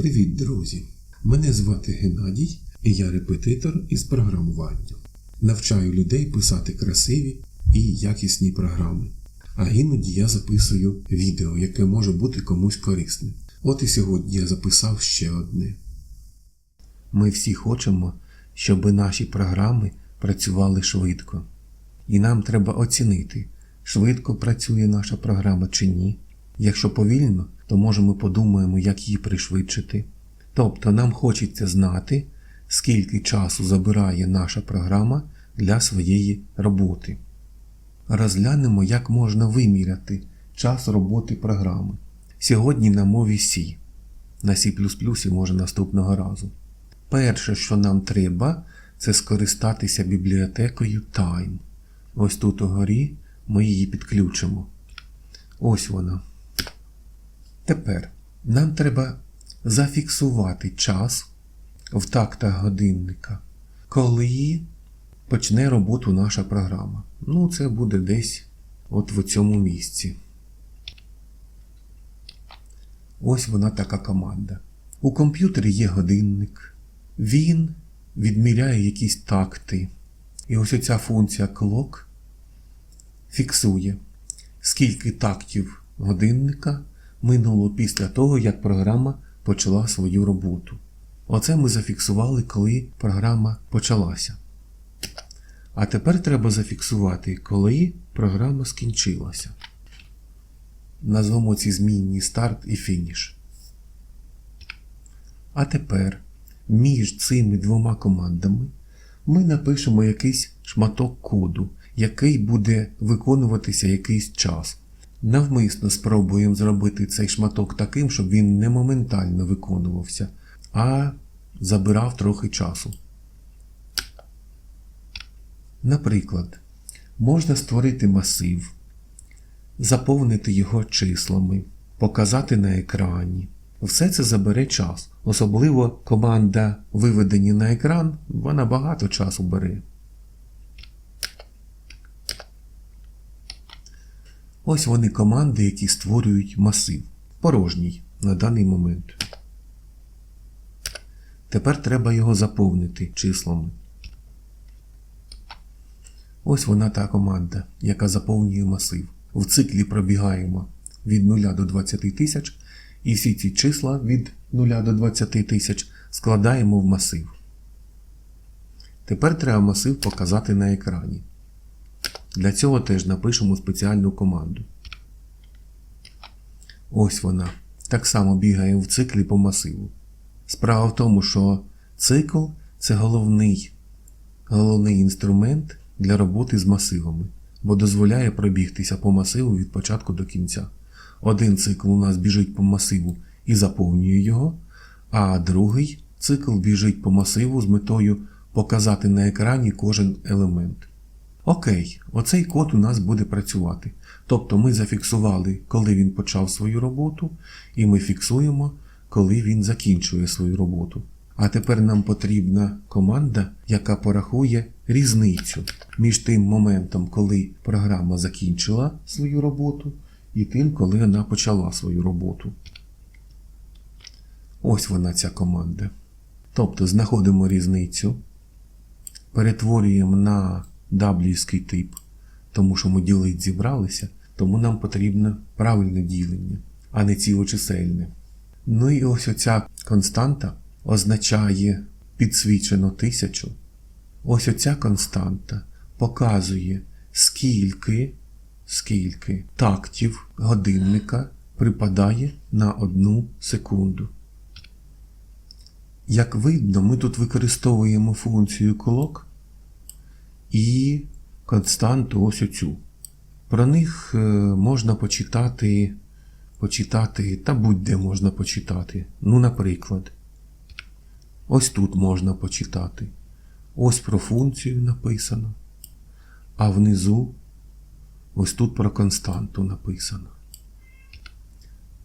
Привіт, друзі! Мене звати Геннадій, і я репетитор із програмування. Навчаю людей писати красиві і якісні програми. А іноді я записую відео, яке може бути комусь корисним. От і сьогодні я записав ще одне. Ми всі хочемо, щоб наші програми працювали швидко. І нам треба оцінити, швидко працює наша програма чи ні. Якщо повільно, то може ми подумаємо, як її пришвидшити. Тобто нам хочеться знати, скільки часу забирає наша програма для своєї роботи. Розглянемо, як можна виміряти час роботи програми. Сьогодні на мові C. На C може наступного разу. Перше, що нам треба, це скористатися бібліотекою Time. Ось тут угорі ми її підключимо. Ось вона. Тепер нам треба зафіксувати час в тактах годинника, коли почне роботу наша програма. Ну, це буде десь от в цьому місці. Ось вона така команда. У комп'ютері є годинник. Він відміряє якісь такти. І ось оця функція clock фіксує, скільки тактів годинника минуло після того, як програма почала свою роботу. Оце ми зафіксували, коли програма почалася. А тепер треба зафіксувати, коли програма скінчилася. Назвемо ці змінні старт і фініш. А тепер між цими двома командами ми напишемо якийсь шматок коду, який буде виконуватися якийсь час. Навмисно спробуємо зробити цей шматок таким, щоб він не моментально виконувався, а забирав трохи часу. Наприклад, можна створити масив, заповнити його числами, показати на екрані. Все це забере час. Особливо команда виведені на екран, вона багато часу бере. Ось вони команди, які створюють масив. Порожній на даний момент. Тепер треба його заповнити числами. Ось вона та команда, яка заповнює масив. В циклі пробігаємо від 0 до 20 тисяч, і всі ці числа від 0 до 20 тисяч складаємо в масив. Тепер треба масив показати на екрані. Для цього теж напишемо спеціальну команду. Ось вона. Так само бігає в циклі по масиву. Справа в тому, що цикл це головний, головний інструмент для роботи з масивами, бо дозволяє пробігтися по масиву від початку до кінця. Один цикл у нас біжить по масиву і заповнює його, а другий цикл біжить по масиву з метою показати на екрані кожен елемент. Окей, оцей код у нас буде працювати. Тобто ми зафіксували, коли він почав свою роботу, і ми фіксуємо, коли він закінчує свою роботу. А тепер нам потрібна команда, яка порахує різницю між тим моментом, коли програма закінчила свою роботу, і тим, коли вона почала свою роботу. Ось вона ця команда. Тобто знаходимо різницю, перетворюємо на даблівський тип, тому що ми ділить зібралися, тому нам потрібно правильне ділення, а не цілочисельне. Ну і ось оця константа означає підсвічено тисячу. Ось оця константа показує, скільки, скільки тактів годинника припадає на одну секунду. Як видно, ми тут використовуємо функцію колок і константу ось оцю. Про них е, можна почитати, почитати, та будь-де можна почитати. Ну, наприклад, ось тут можна почитати. Ось про функцію написано. А внизу ось тут про константу написано.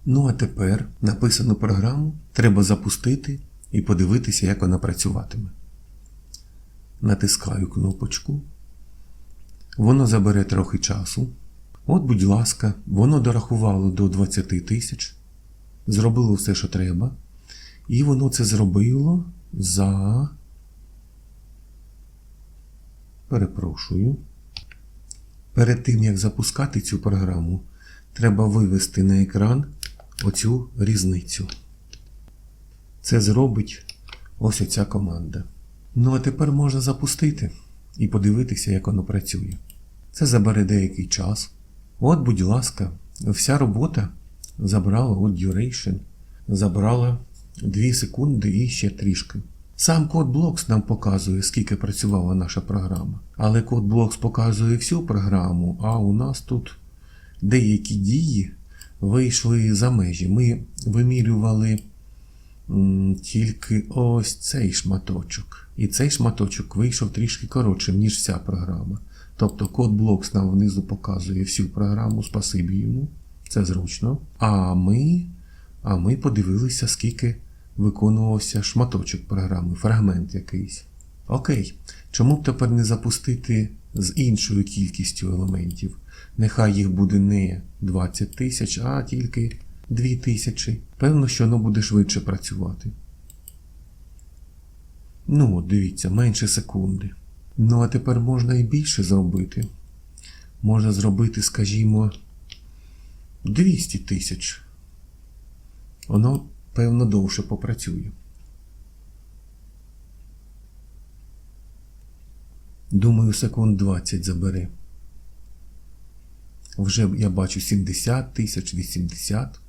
Ну, а тепер написану програму треба запустити і подивитися, як вона працюватиме. Натискаю кнопочку. Воно забере трохи часу. От, будь ласка, воно дорахувало до 20 тисяч. Зробило все, що треба. І воно це зробило за. Перепрошую. Перед тим, як запускати цю програму, треба вивести на екран оцю різницю. Це зробить ось оця команда. Ну а тепер можна запустити і подивитися, як воно працює. Це забере деякий час. От, будь ласка, вся робота забрала от duration, забрала 2 секунди і ще трішки. Сам код Blocks нам показує, скільки працювала наша програма. Але код Blocks показує всю програму, а у нас тут деякі дії вийшли за межі. Ми вимірювали тільки ось цей шматочок. І цей шматочок вийшов трішки коротшим, ніж вся програма. Тобто код Blocks нам внизу показує всю програму, спасибі йому. Це зручно. А ми, а ми подивилися, скільки виконувався шматочок програми, фрагмент якийсь. Окей, чому б тепер не запустити з іншою кількістю елементів? Нехай їх буде не 20 тисяч, а тільки 2 тисячі. Певно, що воно буде швидше працювати. Ну, дивіться, менше секунди. Ну, а тепер можна і більше зробити. Можна зробити, скажімо, 200 тисяч. Воно, певно, довше попрацює. Думаю, секунд 20 забере. Вже я бачу 70 тисяч, 80.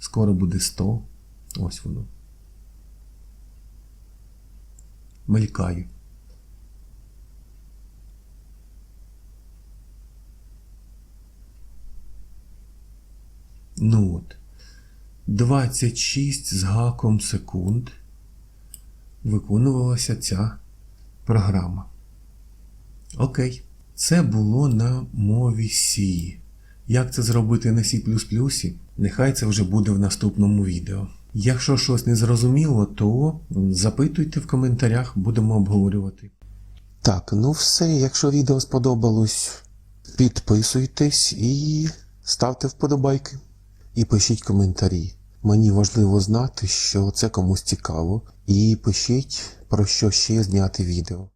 Скоро буде 100. Ось воно. Мелькає. Ну от. 26 з гаком секунд виконувалася ця програма. Окей. Це було на мові C. Як це зробити на C++? Нехай це вже буде в наступному відео. Якщо щось не зрозуміло, то запитуйте в коментарях, будемо обговорювати. Так, ну все. Якщо відео сподобалось, підписуйтесь і ставте вподобайки. І пишіть коментарі. Мені важливо знати, що це комусь цікаво. І пишіть про що ще зняти відео.